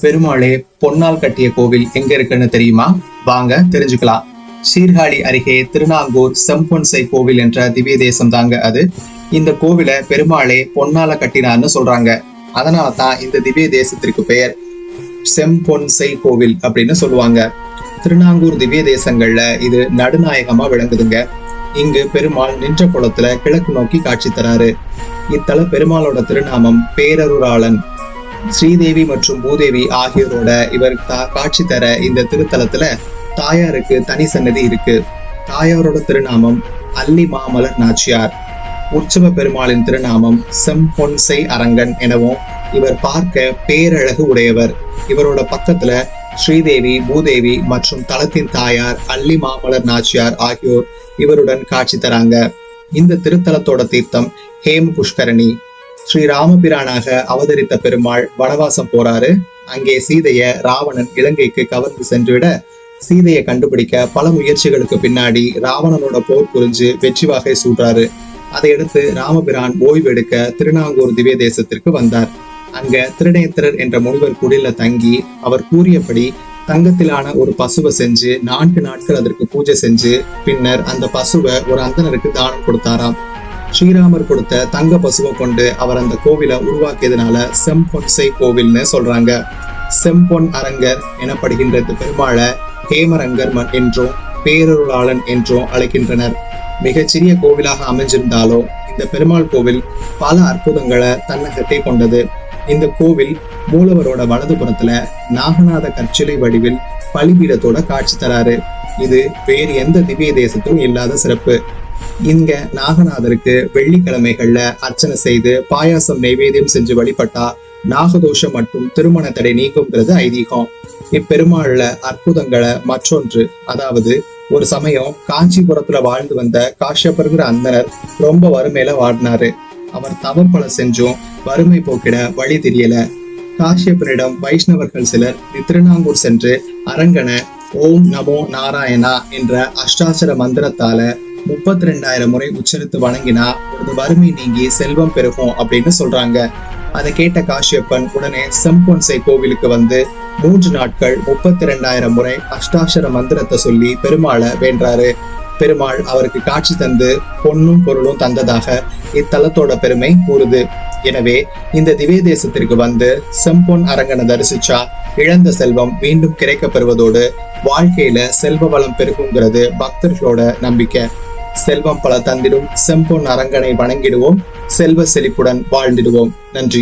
பெருமாளே பொன்னால் கட்டிய கோவில் எங்க இருக்குன்னு தெரியுமா? வாங்க தெரிஞ்சுக்கலாம். சீர்காழி அருகே திருநாங்கூர் செம்பொன்சை கோவில் என்ற திவ்ய தேசம் தாங்க அது. இந்த கோவிலை பெருமாளே பொன்னால கட்டினார்னு சொல்றாங்க. அதனால தான் இந்த திவ்ய தேசத்திற்கு பெயர் செம்பொன்சை கோவில் அப்படின்னு சொல்லுவாங்க. திருநாங்கூர் திவ்ய தேசங்கள்ல இது நடுநாயகமா விளங்குதுங்க. இங்கு பெருமாள் நின்ற குளத்துல கிழக்கு நோக்கி காட்சி தராரு. இத்தல பெருமாளோட திருநாமம் பேரருளாளன் ஸ்ரீதேவி மற்றும் பூதேவி ஆகியோரோட இவர் காட்சி தர இந்த திருத்தலத்துல தாயாருக்கு தனி சன்னதி இருக்கு. தாயாரோட திருநாமம் அல்லி மாமலர் நாச்சியார். உற்சவ பெருமாளின் திருநாமம் செம்பொன்சை அரங்கன் எனவும் இவர் பார்க்க பேரழகு உடையவர். இவரோட பக்கத்துல ஸ்ரீதேவி பூதேவி மற்றும் தலத்தின் தாயார் அல்லி மாமலர் நாச்சியார் ஆகியோர் இவருடன் காட்சி தராங்க. இந்த திருத்தலத்தோட தீர்த்தம் ஹேம் புஷ்கரணி. ஸ்ரீ ராமபிரானாக அவதரித்த பெருமாள் வனவாசம் போறாரு. அங்கே சீதைய ராவணன் இலங்கைக்கு கவர்ந்து சென்றுவிட சீதையை கண்டுபிடிக்க பல முயற்சிகளுக்கு பின்னாடி ராவணனோட போர் புரிஞ்சு வெற்றி வாகை சூடுறாரு. அதையடுத்து ராமபிரான் ஓய்வு எடுக்க திருநாங்கூர் திவ்ய தேசத்திற்கு வந்தார். அங்க திருநேத்திரர் என்ற முனிவர் குடில தங்கி அவர் கூறியபடி தங்கத்திலான ஒரு பசுவை செஞ்சு நான்கு நாட்கள் அதற்கு பூஜை செஞ்சு பின்னர் அந்த பசுவை ஒரு அந்தணருக்கு தானம் கொடுத்தாராம். ஸ்ரீராமர் கொடுத்த தங்க பசுவை கொண்டு அவர் அந்த கோவிலை உருவாக்கியதுனால செம்பொன்சை கோவில்னு சொல்றாங்க. செம்பொன் அரங்கர் எனப்படுகின்ற பெருமாளை ஹேமரங்கர் என்றும் பேரருளாளன் என்றும் அழைக்கின்றனர். மிகச்சிறிய கோவிலாக அமைஞ்சிருந்தாலும் இந்த பெருமாள் கோவில் பல அற்புதங்களை தன்னகத்தை கொண்டது. இந்த கோவில் மூலவரோட வலது புறத்துல நாகநாத கற்சிலை வடிவில் பலிபீடத்தோட காட்சி தராரு. இது வேறு எந்த திவ்ய தேசத்திலும் இல்லாத சிறப்பு. இங்க நாகநாதருக்கு வெள்ளிக்கிழமைகள்ல அர்ச்சனை செய்து பாயாசம் நைவேத்தியம் செஞ்சு வழிபட்டா நாகதோஷம் மற்றும் திருமண தடை நீக்குங்கிறது ஐதீகம். இப்பெருமாள்ல அற்புதங்களை மற்றொன்று அதாவது ஒரு சமயம் காஞ்சிபுரத்துல வாழ்ந்து வந்த காஷ்யப்பருங்கிற அந்தனர் ரொம்ப வறுமையில வாடினாரு அவர் தவம் பல செஞ்சும் வறுமை போக்கிட வழி தெரியல. காஷ்யப்பனிடம் வைஷ்ணவர்கள் சிலர் திருநாங்கூர் சென்று அரங்கனை ஓம் நமோ நாராயணா என்ற அஷ்டாச்சர மந்திரத்தால முப்பத்தி ரெண்டாயிரம் முறை உச்சரித்து வணங்கினா உனது வறுமை நீங்கி செல்வம் பெருகும் அப்படின்னு சொல்றாங்க. அதை கேட்ட காஷ்யப்பன் உடனே செம்பொன்சை கோவிலுக்கு வந்து மூன்று நாட்கள் முப்பத்தி ரெண்டாயிரம் முறை அஷ்டாட்சர மந்திரத்தை சொல்லி பெருமாளை வேண்டாரு பெருமாள் அவருக்கு காட்சி தந்து பொன்னும் பொருளும் தந்ததாக இத்தலத்தோட பெருமை கூறுது. எனவே இந்த திவ்ய தேசத்திற்கு வந்து செம்பொன் அரங்கனை தரிசிச்சா இழந்த செல்வம் மீண்டும் கிடைக்கப்பெறுவதோடு வாழ்க்கையில செல்வ வளம் பெருகுங்கிறது பக்தர்களோட நம்பிக்கை. செல்வம் பல தந்திடும். செம்பொன் அரங்கனை வணங்கிடுவோம். செல்வ செழிப்புடன் வாழ்ந்திடுவோம். நன்றி.